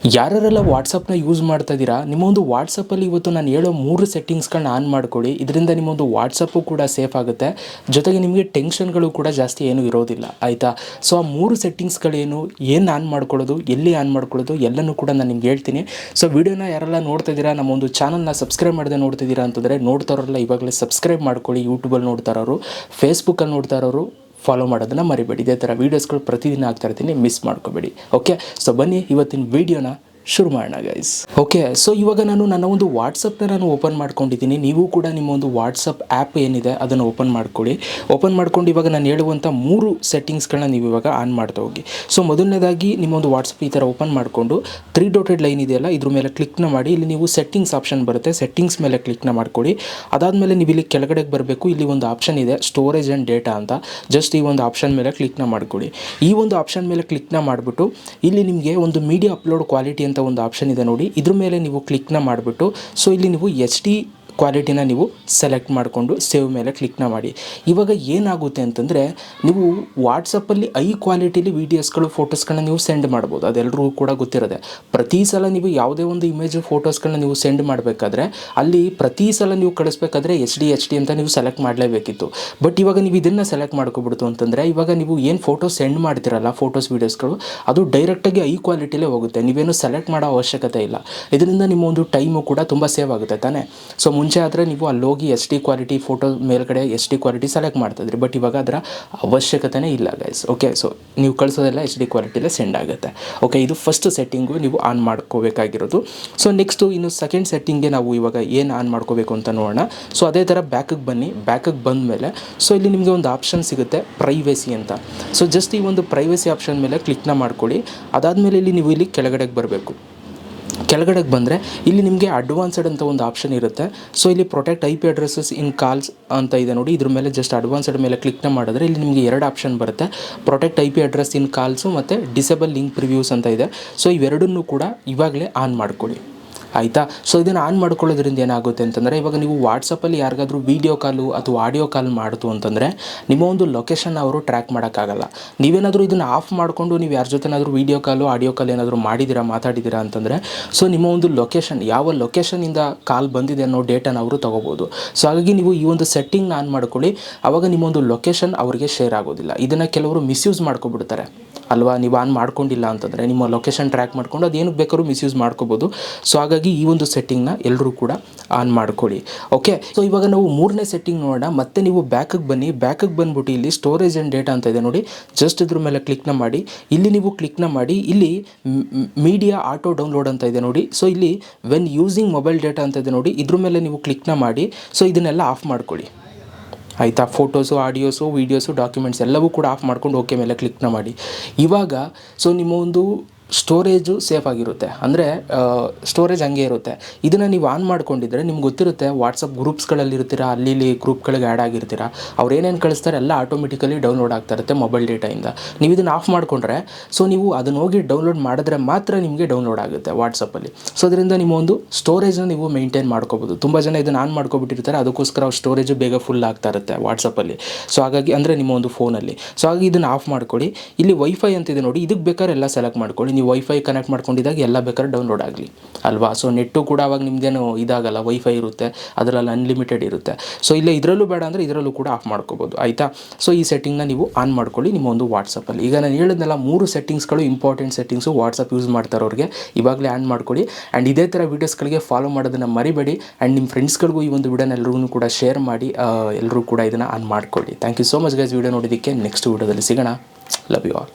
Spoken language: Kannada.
ಯಾರ್ಯಾರೆಲ್ಲ ವಾಟ್ಸಪ್ನ ಯೂಸ್ ಮಾಡ್ತಾ ಇದ್ದೀರಾ ನಿಮ್ಮ ಒಂದು ವಾಟ್ಸಪ್ಪಲ್ಲಿ ಇವತ್ತು ನಾನು ಹೇಳೋ ಮೂರು ಸೆಟ್ಟಿಂಗ್ಸ್ಗಳನ್ನ ಆನ್ ಮಾಡ್ಕೊಳ್ಳಿ. ಇದರಿಂದ ನಿಮ್ಮೊಂದು ವಾಟ್ಸಪ್ಪು ಕೂಡ ಸೇಫ್ ಆಗುತ್ತೆ. ಜೊತೆಗೆ ನಿಮಗೆ ಟೆನ್ಷನ್ಗಳು ಕೂಡ ಜಾಸ್ತಿ ಏನೂ ಇರೋದಿಲ್ಲ, ಆಯಿತಾ? ಸೊ ಆ ಮೂರು ಸೆಟ್ಟಿಂಗ್ಸ್ಗಳೇನು ಏನು ಆನ್ ಮಾಡ್ಕೊಳ್ಳೋದು, ಎಲ್ಲಿ ಆನ್ ಮಾಡ್ಕೊಳ್ಳೋದು, ಎಲ್ಲನೂ ಕೂಡ ನಾನು ನಿಮ್ಗೆ ಹೇಳ್ತೀನಿ. ಸೊ ವಿಡಿಯೋನ ಯಾರೆಲ್ಲ ನೋಡ್ತಾ ಇದ್ದೀರಾ ನಮ್ಮ ಒಂದು ಚಾನಲ್ನ ಸಬ್ಸ್ಕ್ರೈಬ್ ಮಾಡದೆ ನೋಡ್ತಿದ್ದೀರಾ ಅಂತಂದರೆ ನೋಡ್ತಾರಲ್ಲ ಇವಾಗಲೇ ಸಬ್ಸ್ಕ್ರೈಬ್ ಮಾಡ್ಕೊಳ್ಳಿ. ಯೂಟ್ಯೂಬಲ್ಲಿ ನೋಡ್ತಾ ಇರೋರು ಫೇಸ್ಬುಕ್ಕಲ್ಲಿ ನೋಡ್ತಾ ಇರೋರು ಫಾಲೋ ಮಾಡೋದನ್ನು ಮರಿಬೇಡಿ. ಇದೇ ಥರ ವೀಡಿಯೋಸ್ಗಳು ಪ್ರತಿದಿನ ಆಗ್ತಾ ಇರ್ತೀನಿ ಮಿಸ್ ಮಾಡ್ಕೋಬೇಡಿ. ಓಕೆ ಸೊ ಬನ್ನಿ, ಇವತ್ತಿನ ವೀಡಿಯೋನ ಶುರು ಮಾಡೋಣ ಗೈಸ್ ಓಕೆ ಸೊ ಇವಾಗ ನಾನು ನನ್ನ ಒಂದು ವಾಟ್ಸಪ್ನ ನಾನು ಓಪನ್ ಮಾಡ್ಕೊಂಡಿದ್ದೀನಿ. ನೀವು ಕೂಡ ನಿಮ್ಮ ಒಂದು ವಾಟ್ಸಪ್ ಆ್ಯಪ್ ಏನಿದೆ, ಅದನ್ನು ಓಪನ್ ಮಾಡ್ಕೊಳ್ಳಿ. ಓಪನ್ ಮಾಡ್ಕೊಂಡು ಇವಾಗ ನಾನು ಹೇಳುವಂಥ ಮೂರು ಸೆಟ್ಟಿಂಗ್ಸ್ಗಳನ್ನ ನೀವು ಇವಾಗ ಆನ್ ಮಾಡ್ತಾ ಹೋಗಿ. ಸೊ ಮೊದಲನೇದಾಗಿ ನಿಮ್ಮ ಒಂದು ವಾಟ್ಸಪ್ ಈ ಥರ ಓಪನ್ ಮಾಡಿಕೊಂಡು ತ್ರೀ ಡೋಟೆಡ್ ಲೈನ್ ಇದೆಯಲ್ಲ, ಇದ್ರ ಮೇಲೆ ಕ್ಲಿಕ್ನ ಮಾಡಿ. ಇಲ್ಲಿ ನೀವು ಸೆಟ್ಟಿಂಗ್ಸ್ ಆಪ್ಷನ್ ಬರುತ್ತೆ. ಸೆಟ್ಟಿಂಗ್ಸ್ ಮೇಲೆ ಕ್ಲಿಕ್ನ ಮಾಡ್ಕೊಳ್ಳಿ. ಅದಾದಮೇಲೆ ನೀವು ಇಲ್ಲಿ ಕೆಳಗಡೆಗೆ ಬರಬೇಕು. ಇಲ್ಲಿ ಒಂದು ಆಪ್ಷನ್ ಇದೆ ಸ್ಟೋರೇಜ್ ಆ್ಯಂಡ್ ಡೇಟಾ ಅಂತ. ಜಸ್ಟ್ ಈ ಒಂದು ಆಪ್ಷನ್ ಮೇಲೆ ಕ್ಲಿಕ್ನ ಮಾಡ್ಕೊಳ್ಳಿ. ಈ ಒಂದು ಆಪ್ಷನ್ ಮೇಲೆ ಕ್ಲಿಕ್ನ ಮಾಡಿಬಿಟ್ಟು, ಇಲ್ಲಿ ನಿಮಗೆ ಒಂದು ಮೀಡಿಯಾ ಅಪ್ಲೋಡ್ ಕ್ವಾಲಿಟಿ ಅಂತ ಒಂದು ಆಪ್ಷನ್ ಇದೆ ನೋಡಿ. ಇದ್ರ ಮೇಲೆ ನೀವು ಕ್ಲಿಕ್ನ ಮಾಡಿಬಿಟ್ಟು ಸೊ ಇಲ್ಲಿ ನೀವು ಎಚ್ ಡಿ ಕ್ವಾಲಿಟಿನ ನೀವು ಸೆಲೆಕ್ಟ್ ಮಾಡಿಕೊಂಡು ಸೇವ್ ಮೇಲೆ ಕ್ಲಿಕ್ನ ಮಾಡಿ. ಇವಾಗ ಏನಾಗುತ್ತೆ ಅಂತಂದರೆ, ನೀವು ವಾಟ್ಸಪ್ಪಲ್ಲಿ ಐ ಕ್ವಾಲಿಟಿಲಿ ವೀಡಿಯೋಸ್ಗಳು ಫೋಟೋಸ್ಗಳನ್ನ ನೀವು ಸೆಂಡ್ ಮಾಡ್ಬೋದು. ಅದೆಲ್ಲರಿಗೂ ಕೂಡ ಗೊತ್ತಿರೋದೆ. ಪ್ರತಿ ಸಲ ನೀವು ಯಾವುದೇ ಒಂದು ಇಮೇಜ್ ಫೋಟೋಸ್ಗಳನ್ನ ನೀವು ಸೆಂಡ್ ಮಾಡಬೇಕಾದ್ರೆ, ಅಲ್ಲಿ ಪ್ರತಿ ಸಲ ನೀವು ಕಳಿಸ್ಬೇಕಾದ್ರೆ ಎಚ್ ಡಿ ಎಚ್ ಡಿ ಅಂತ ನೀವು ಸೆಲೆಕ್ಟ್ ಮಾಡಲೇಬೇಕಿತ್ತು. ಬಟ್ ಇವಾಗ ನೀವು ಇದನ್ನು ಸೆಲೆಕ್ಟ್ ಮಾಡ್ಕೊಬಿಡ್ತು ಅಂತಂದರೆ, ಇವಾಗ ನೀವು ಏನು ಫೋಟೋ ಸೆಂಡ್ ಮಾಡ್ತಿರಲ್ಲ ಫೋಟೋಸ್ ವೀಡಿಯೋಸ್ಗಳು ಅದು ಡೈರೆಕ್ಟಾಗಿ ಐ ಕ್ವಾಲಿಟಿಲೇ ಹೋಗುತ್ತೆ. ನೀವೇನು ಸೆಲೆಕ್ಟ್ ಮಾಡೋ ಅವಶ್ಯಕತೆ ಇಲ್ಲ. ಇದರಿಂದ ನಿಮ್ಮ ಒಂದು ಟೈಮು ಕೂಡ ತುಂಬ ಸೇವ್ ಆಗುತ್ತೆ ತಾನೇ? ಸೊ ಮುಂಚೆ ಆದರೆ ನೀವು ಅಲ್ಲಿ ಹೋಗಿ ಎಸ್ ಡಿ ಕ್ವಾಲಿಟಿ ಫೋಟೋ ಮೇಲ್ಗಡೆ ಎಸ್ ಡಿ ಕ್ವಾಲಿಟಿ ಸೆಲೆಕ್ಟ್ ಮಾಡ್ತಿದ್ರಿ ಬಟ್ ಇವಾಗ ಅದರ ಅವಶ್ಯಕತೆನೇ ಇಲ್ಲ ಗೈಸ್ ಓಕೆ ಸೊ ನೀವು ಕಳಿಸೋದೆಲ್ಲ ಎಚ್ ಡಿ ಕ್ವಾಲಿಟಿಲೇ ಸೆಂಡ್ ಆಗುತ್ತೆ. ಓಕೆ ಇದು ಫಸ್ಟ್ ಸೆಟ್ಟಿಂಗು ನೀವು ಆನ್ ಮಾಡ್ಕೋಬೇಕಾಗಿರೋದು. ಸೊ ನೆಕ್ಸ್ಟು ಇನ್ನು ಸೆಕೆಂಡ್ ಸೆಟ್ಟಿಂಗ್ಗೆ ನಾವು ಇವಾಗ ಏನು ಆನ್ ಮಾಡ್ಕೋಬೇಕು ಅಂತ ನೋಡೋಣ. ಸೊ ಅದೇ ಥರ ಬ್ಯಾಕಗೆ ಬನ್ನಿ. ಬ್ಯಾಕಗೆ ಬಂದ ಮೇಲೆ ಸೊ ಇಲ್ಲಿ ನಿಮಗೆ ಒಂದು ಆಪ್ಷನ್ ಸಿಗುತ್ತೆ ಪ್ರೈವೇಸಿ ಅಂತ. ಸೊ ಜಸ್ಟ್ ಈ ಒಂದು ಪ್ರೈವೇಸಿ ಆಪ್ಷನ್ ಮೇಲೆ ಕ್ಲಿಕ್ನ ಮಾಡ್ಕೊಳ್ಳಿ. ಅದಾದಮೇಲೆ ಇಲ್ಲಿ ನೀವು ಇಲ್ಲಿ ಕೆಳಗಡೆಗೆ ಬರಬೇಕು. ಕೆಳಗಡೆಗೆ ಬಂದರೆ ಇಲ್ಲಿ ನಿಮಗೆ ಅಡ್ವಾನ್ಸ್ಡ್ ಅಂತ ಒಂದು ಆಪ್ಷನ್ ಇರುತ್ತೆ. ಸೊ ಇಲ್ಲಿ protect I P addresses in calls ಅಂತ ಇದೆ ನೋಡಿ. ಇದ್ರ ಮೇಲೆ ಜಸ್ಟ್ ಅಡ್ವಾನ್ಸ್ಡ್ ಮೇಲೆ ಕ್ಲಿಕ್ನ ಮಾಡಿದ್ರೆ ಇಲ್ಲಿ ನಿಮಗೆ ಎರಡು ಆಪ್ಷನ್ ಬರುತ್ತೆ. Protect I P address in calls ಮತ್ತು ಡಿಸೇಬಲ್ ಲಿಂಕ್ ಪ್ರಿವ್ಯೂಸ್ ಅಂತ ಇದೆ. ಸೊ ಇವೆರಡನ್ನೂ ಕೂಡ ಇವಾಗಲೇ ಆನ್ ಮಾಡ್ಕೊಳ್ಳಿ. ಆಯಿತಾ? ಸೊ ಇದನ್ನು ಆನ್ ಮಾಡ್ಕೊಳ್ಳೋದ್ರಿಂದ ಏನಾಗುತ್ತೆ ಅಂತಂದರೆ, ಇವಾಗ ನೀವು ವಾಟ್ಸಪ್ಪಲ್ಲಿ ಯಾರಿಗಾದರೂ ವೀಡಿಯೋ ಕಾಲು ಅಥವಾ ಆಡಿಯೋ ಕಾಲ್ ಮಾಡಿತು ಅಂತಂದರೆ, ನಿಮ್ಮ ಒಂದು ಲೊಕೇಶನ್ ಅವರು ಟ್ರ್ಯಾಕ್ ಮಾಡೋಕ್ಕಾಗಲ್ಲ. ನೀವೇನಾದರೂ ಇದನ್ನು ಆಫ್ ಮಾಡಿಕೊಂಡು ನೀವು ಯಾರ ಜೊತೆನಾದರೂ ವೀಡಿಯೋ ಕಾಲು ಆಡಿಯೋ ಕಾಲ್ ಏನಾದರೂ ಮಾಡಿದ್ದೀರಾ ಮಾತಾಡಿದ್ದೀರಾ ಅಂತಂದರೆ ಸೊ ನಿಮ್ಮ ಒಂದು ಲೊಕೇಶನ್ ಯಾವ ಲೊಕೇಶನಿಂದ ಕಾಲ್ ಬಂದಿದೆ ಅನ್ನೋ ಡೇಟನ್ನು ಅವರು ತೊಗೋಬೋದು. ಸೊ ಹಾಗಾಗಿ ನೀವು ಈ ಒಂದು ಸೆಟ್ಟಿಂಗ್ನ ಆನ್ ಮಾಡ್ಕೊಳ್ಳಿ. ಆವಾಗ ನಿಮ್ಮ ಒಂದು ಲೊಕೇಶನ್ ಅವರಿಗೆ ಶೇರ್ ಆಗೋದಿಲ್ಲ. ಇದನ್ನು ಕೆಲವರು ಮಿಸ್ಯೂಸ್ ಮಾಡ್ಕೊಬಿಡ್ತಾರೆ. ಅಲ್ವಾ? ನೀವು ಆನ್ ಮಾಡ್ಕೊಂಡಿಲ್ಲ ಅಂತಂದರೆ, ನಿಮ್ಮ ಲೊಕೇಶನ್ ಟ್ರ್ಯಾಕ್ ಮಾಡ್ಕೊಂಡು ಅದೇನು ಏನಕ್ಕೆ ಬೇಕಾದ್ರೂ ಮಿಸ್ಯೂಸ್ ಮಾಡ್ಕೋಬೋದು. ಸೊ ಹಾಗಾಗಿ ಈ ಒಂದು ಸೆಟ್ಟಿಂಗ್ನ ಎಲ್ಲರೂ ಕೂಡ ಆನ್ ಮಾಡ್ಕೊಳ್ಳಿ. ಓಕೆ ಸೊ ಇವಾಗ ನಾವು ಮೂರನೇ ಸೆಟ್ಟಿಂಗ್ ನೋಡೋಣ. ಮತ್ತೆ ನೀವು ಬ್ಯಾಕಿಗೆ ಬನ್ನಿ. ಬ್ಯಾಕಿಗೆ ಬಂದ್ಬಿಟ್ಟು ಇಲ್ಲಿ ಸ್ಟೋರೇಜ್ ಆ್ಯಂಡ್ ಡೇಟಾ ಅಂತ ಇದೆ ನೋಡಿ. ಜಸ್ಟ್ ಇದ್ರ ಮೇಲೆ ಕ್ಲಿಕ್ನ ಮಾಡಿ. ಇಲ್ಲಿ ನೀವು ಕ್ಲಿಕ್ನ ಮಾಡಿ. ಇಲ್ಲಿ ಮೀಡಿಯಾ ಆಟೋ ಡೌನ್ಲೋಡ್ ಅಂತ ಇದೆ ನೋಡಿ. ಸೊ ಇಲ್ಲಿ ವೆನ್ ಯೂಸಿಂಗ್ ಮೊಬೈಲ್ ಡೇಟಾ ಅಂತ ಇದೆ ನೋಡಿ. ಇದ್ರ ಮೇಲೆ ನೀವು ಕ್ಲಿಕ್ನ ಮಾಡಿ. ಸೊ ಇದನ್ನೆಲ್ಲ ಆಫ್ ಮಾಡ್ಕೊಳ್ಳಿ. ಆಯಿತಾ? ಫೋಟೋಸು ಆಡಿಯೋಸು ವೀಡಿಯೋಸು ಡಾಕ್ಯುಮೆಂಟ್ಸ್ ಎಲ್ಲವೂ ಕೂಡ ಆಫ್ ಮಾಡ್ಕೊಂಡು ಓಕೆ ಮೇಲೆ ಕ್ಲಿಕ್ನ ಮಾಡಿ. ಇವಾಗ ಸೊ ನಿಮ್ಮ ಒಂದು ಸ್ಟೋರೇಜು ಸೇಫ್ ಆಗಿರುತ್ತೆ. ಅಂದರೆ ಸ್ಟೋರೇಜ್ ಹಂಗೆ ಇರುತ್ತೆ. ಇದನ್ನು ನೀವು ಆನ್ ಮಾಡ್ಕೊಂಡಿದ್ರೆ ನಿಮ್ಗೆ ಗೊತ್ತಿರುತ್ತೆ ವಾಟ್ಸಪ್ ಗ್ರೂಪ್ಸ್ಗಳಲ್ಲಿ ಇರ್ತೀರಾ ಅಲ್ಲಿ ಇಲ್ಲಿ ಗ್ರೂಪ್ಗಳಿಗೆ ಆ್ಯಡ್ ಆಗಿರ್ತೀರಾ, ಅವ್ರು ಏನೇನು ಕಳಿಸ್ತಾರೆ ಎಲ್ಲ ಆಟೋಮೆಟಿಕಲಿ ಡೌನ್ಲೋಡ್ ಆಗ್ತಾ ಇರುತ್ತೆ ಮೊಬೈಲ್ ಡೇಟಾಯಿಂದ ನೀವು ಇದನ್ನು ಆಫ್ ಮಾಡಿಕೊಂಡ್ರೆ ಸೊ ನೀವು ಅದನ್ನು ಹೋಗಿ ಡೌನ್ಲೋಡ್ ಮಾಡಿದ್ರೆ ಮಾತ್ರ ನಿಮಗೆ ಡೌನ್ಲೋಡ್ ಆಗುತ್ತೆ ವಾಟ್ಸಪ್ಪಲ್ಲಿ ಸೊ ಅದರಿಂದ ನಿಮ್ಮ ಒಂದು ಸ್ಟೋರೇಜ್ನ ನೀವು ಮೇಂಟೈನ್ ಮಾಡ್ಕೋಬೋದು. ತುಂಬ ಜನ ಇದನ್ನು ಆನ್ ಮಾಡ್ಕೊಬಿಟ್ಟಿರ್ತಾರೆ, ಅದಕ್ಕೋಸ್ಕರ ಅವ್ರ ಸ್ಟೋರೇಜು ಬೇಗ ಫುಲ್ ಆಗ್ತಾ ಇರುತ್ತೆ ವಾಟ್ಸಪ್ಪಲ್ಲಿ ಸೊ ಹಾಗಾಗಿ, ಅಂದರೆ ನಿಮ್ಮ ಒಂದು ಫೋನಲ್ಲಿ ಸೊ ಹಾಗಾಗಿ ಇದನ್ನು ಆಫ್ ಮಾಡ್ಕೊಳ್ಳಿ. ಇಲ್ಲಿ ವೈಫೈ ಅಂತಿದೆ ನೋಡಿ ಇದಕ್ಕೆ ಬೇಕಾದ್ರೆ ಎಲ್ಲ ಸೆಲೆಕ್ಟ್ ಮಾಡ್ಕೊಳ್ಳಿ. ನೀವು ವೈಫೈ ಕನೆಕ್ಟ್ ಮಾಡ್ಕೊಂಡಿದ್ದಾಗ ಎಲ್ಲ ಬೇಕಾದ್ರೆ ಡೌನ್ಲೋಡ್ ಆಗಲಿ. ಅಲ್ವಾ? ಸೊ ನೆಟ್ಟು ಕೂಡ ಅವಾಗ ನಿಮ್ದೇನು ಇದಾಗಲ್ಲ ವೈಫೈ ಇರುತ್ತೆ, ಅದರಲ್ಲಿ ಅನ್ಲಿಮಿಟೆಡ್ ಇರುತ್ತೆ. ಸೊ ಇಲ್ಲೇ ಇದರಲ್ಲೂ ಬೇಡ ಅಂದರೆ ಇದರಲ್ಲೂ ಕೂಡ ಆಫ್ ಮಾಡ್ಕೋಬೋದು, ಆಯಿತಾ? ಸೊ ಈ ಸೆಟ್ಟಿಂಗ್ನ ನೀವು ಆನ್ ಮಾಡ್ಕೊಳ್ಳಿ ನಿಮ್ಮ ಒಂದು ವಾಟ್ಸಪ್ಪಲ್ಲಿ ಈಗ ನಾನು ಹೇಳಿದ್ನಲ್ಲ, ಮೂರು ಸೆಟ್ಟಿಂಗ್ಸ್ಗಳು ಇಂಪಾರ್ಟೆಂಟ್ ಸೆಟ್ಟಿಂಗ್ಸು ವಾಟ್ಸಪ್ ಯೂಸ್ ಮಾಡ್ತಾರೋರಿಗೆ ಇವಾಗಲೇ ಆನ್ ಮಾಡ್ಕೊಳ್ಳಿ. ಆ್ಯಂಡ್ ಇದೇ ಥರ ವೀಡಿಯೋಸ್ಗಳಿಗೆ ಫಾಲೋ ಮಾಡೋದನ್ನು ಮರಿಬೇಡಿ. ಆ್ಯಂಡ್ ನಿಮ್ಮ ಫ್ರೆಂಡ್ಸ್ಗಳಿಗೂ ಈ ಒಂದು ವಿಡಿಯೋನ ಎಲ್ಲರಿಗೂ ಕೂಡ ಶೇರ್ ಮಾಡಿ ಎಲ್ಲರೂ ಕೂಡ ಇದನ್ನು ಆನ್ ಮಾಡ್ಕೊಳ್ಳಿ. Thank you so much guys video ನೋಡಿದ್ದಕ್ಕೆ ನೆಕ್ಸ್ಟ್ ವೀಡಿಯೋದಲ್ಲಿ ಸಿಗೋಣ. Love you all